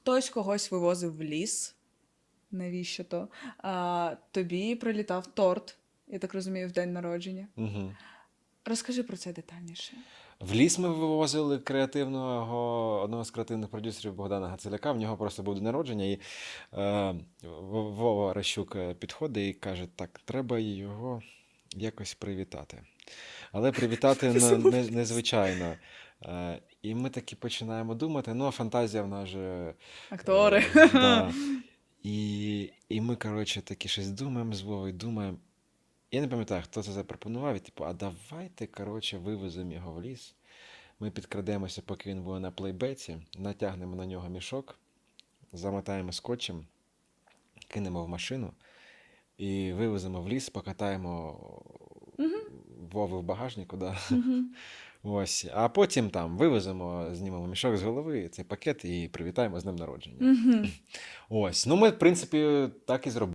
хтось когось вивозив в ліс. Навіщо то? А, тобі прилітав торт, я так розумію, в день народження. Угу. Розкажи про це детальніше. В ліс ми вивозили креативного одного з креативних продюсерів Богдана Гацеляка. В нього просто був день народження, і е, Вова Ращук е, підходить і каже: так, треба його якось привітати. Але привітати не, не, незвичайно. Е, і ми таки починаємо думати. Ну, а фантазія в нас же. Актори. Е, да. І, і ми, коротше, такі щось думаємо з Вовою, думаємо. Я не пам'ятаю, хто це запропонував. І, типу, а давайте, коротше, вивеземо його в ліс. Ми підкрадемося, поки він буде на плейбеці, натягнемо на нього мішок, замотаємо скотчем, кинемо в машину і вивеземо в ліс, покатаємо Вови в багажнику. Да. Ось. А потім там вивеземо, знімемо мішок з голови, цей пакет і привітаємо з ним народження. Ось. Ну, ми, в принципі, так і зробили.